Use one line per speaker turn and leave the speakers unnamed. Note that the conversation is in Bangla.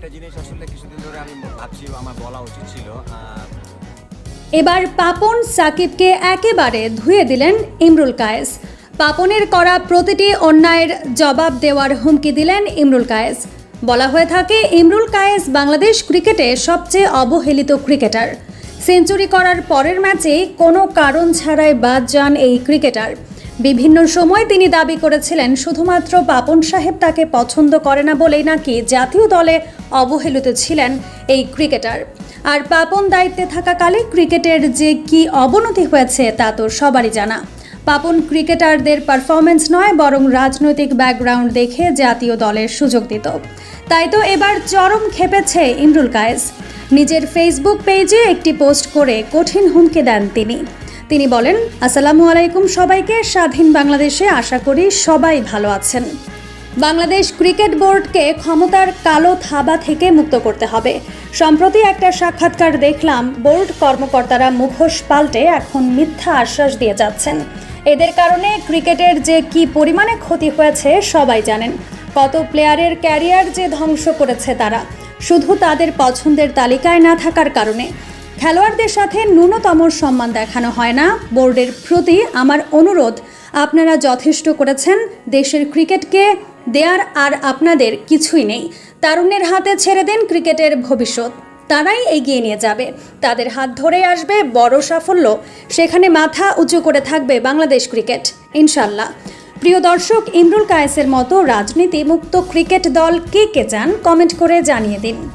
একটা জিনিস আসলে কিছুদিন ধরে আমি ভাবছি, আমার বলা উচিত ছিল
এবার পাপন সাকিবকে একেবারে ধুয়ে দিলেন ইমরুল কায়েস। পাপনের করা প্রতিটি অন্যায়ের জবাব দেওয়ার হুমকি দিলেন ইমরুল কায়েস। বলা হয়ে থাকে, ইমরুল কায়েস বাংলাদেশ ক্রিকেটে সবচেয়ে অবহেলিত ক্রিকেটার। সেঞ্চুরি করার পরের ম্যাচে কোনো কারণ ছাড়াই বাদ যান এই ক্রিকেটার। বিভিন্ন সময় তিনি দাবি করেছিলেন, শুধুমাত্র পাপন সাহেব তাকে পছন্দ করে না বলেই নাকি জাতীয় দলে অবহেলিত ছিলেন এই ক্রিকেটার। আর পাপন দায়িত্বে থাকাকালে ক্রিকেটের যে কি অবনতি হয়েছে তা তো সবারই জানা। পাপন ক্রিকেটারদের পারফরমেন্স নয়, বরং রাজনৈতিক ব্যাকগ্রাউন্ড দেখে জাতীয় দলের সুযোগ দিত। তাই তো এবার চরম খেপেছে ইমরুল কায়েস। নিজের ফেসবুক পেজে একটি পোস্ট করে কঠিন হুমকি দেন তিনি। তিনি বলেন, আসসালামু আলাইকুম সবাইকে, স্বাধীন বাংলাদেশে আশা করি সবাই ভালো আছেন। বাংলাদেশ ক্রিকেট বোর্ডকে ক্ষমতার কালো থাবা থেকে মুক্ত করতে হবে। সম্প্রতি একটা সাক্ষাৎকার দেখলাম, বোর্ড কর্মকর্তারা মুখোশ পাল্টে এখন মিথ্যা আশ্বাস দিয়ে যাচ্ছেন। এদের কারণে ক্রিকেটের যে কি পরিমাণে ক্ষতি হয়েছে সবাই জানেন। কত প্লেয়ারের ক্যারিয়ার যে ধ্বংস করেছে তারা। শুধু তাদের পছন্দের তালিকায় না থাকার কারণে। খেলোয়াড়দের সাথে ন্যূনতম সম্মান দেখানো হয় না। বোর্ডের প্রতি আমার অনুরোধ, আপনারা যথেষ্ট করেছেন। দেশের ক্রিকেটকে দেয়ার আর আপনাদের কিছুই নেই। তারুণ্যের হাতে ছেড়ে দিন ক্রিকেটের ভবিষ্যৎ। তারাই এগিয়ে নিয়ে যাবে। তাদের হাত ধরে আসবে বড় সাফল্য। সেখানে মাথা উঁচু করে থাকবে বাংলাদেশ ক্রিকেট। ইনশাল্লাহ। প্রিয় দর্শক, ইমরুল কায়েসের মতো রাজনীতি মুক্ত ক্রিকেট দল কে কে চান, কমেন্ট করে জানিয়ে দিন।